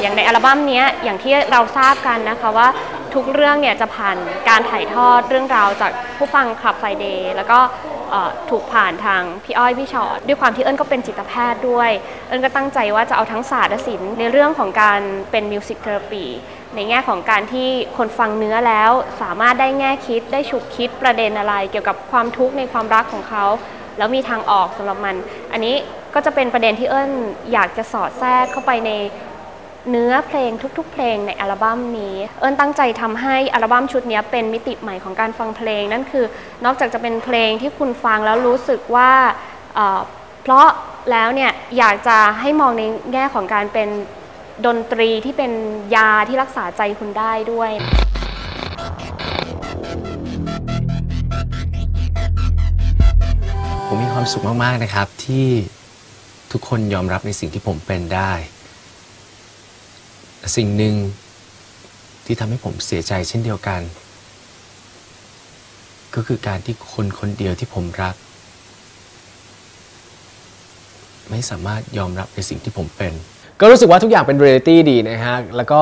อย่างในอัลบั้มนี้อย่างที่เราทราบกันนะคะว่าทุกเรื่องเนี่ยจะผ่านการถ่ายทอดเรื่องราวจากผู้ฟังคลับไฟเดย์แล้วก็ถูกผ่านทางพี่อ้อยพี่ชอตด้วยความที่เอิญก็เป็นจิตแพทย์ด้วย เอิญก็ตั้งใจว่าจะเอาทั้งศาสตร์และศิลป์ในเรื่องของการเป็นมิวสิกเทอราปีในแง่ของการที่คนฟังเนื้อแล้วสามารถได้แง่คิดได้ฉุกคิดประเด็นอะไร เกี่ยวกับความทุกข์ในความรักของเขา แล้วมีทางออกสำหรับมัน อันนี้ก็จะเป็นประเด็นที่เอิญอยากจะสอดแทรกเข้าไปในเนื้อเพลงทุก ๆ เพลงในอัลบั้มนี้ เอิญตั้งใจทำให้อัลบั้มชุดนี้เป็นมิติใหม่ของการฟังเพลง นั่นคือนอกจากจะเป็นเพลงที่คุณฟังแล้วรู้สึกว่าเอ่อเพราะแล้วเนี่ยอยากจะให้มองในแง่ของการเป็นดนตรีที่เป็นยาที่รักษาใจคุณได้ด้วย ผมมีความสุขมาก ๆ นะครับ ที่ทุกคนยอมรับในสิ่งที่ผมเป็นได้ สิ่งหนึ่งที่ทำให้ผมเสียใจเช่นเดียวกัน ก็คือการที่คนคนเดียวที่ผมรัก ไม่สามารถยอมรับในสิ่งที่ผมเป็น ก็รู้สึกว่าทุกอย่างเป็นเรียลิตี้ดีนะฮะ แล้วก็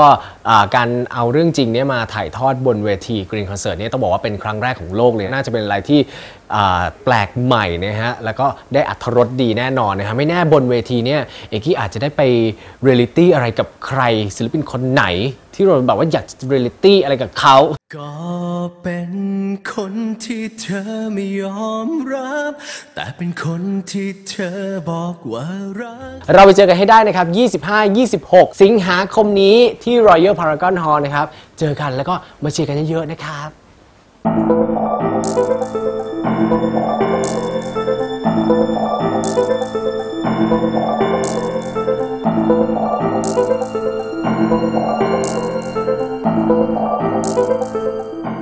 อ่าการเอาเรื่องจริงเนี่ยมาถ่ายทอดบนเวทีกรีนคอนเสิร์ตเนี่ยต้องบอกว่าเป็นครั้งแรกของโลกเลย น่าจะเป็นอะไรที่อ่าแปลกใหม่นะฮะ แล้วก็ได้อัธรสดีแน่นอนนะฮะ ไม่แน่บนเวทีเนี่ยเอกกี้อาจจะได้ไปเรียลิตี้อะไรกับใครศิลปินคนไหน ที่เราแบบว่าอยากเรียลิตี้อะไรกับเขาก็เป็น คนที่เธอไม่ยอมรับ แต่เป็นคนที่เธอบอกว่ารัก เราไปเจอกันให้ได้นะครับ 25-26 สิงหาคมนี้ที่ Royal Paragon Hall นะครับ เจอกันแล้วก็มาเชียร์กันเยอะๆนะครับเ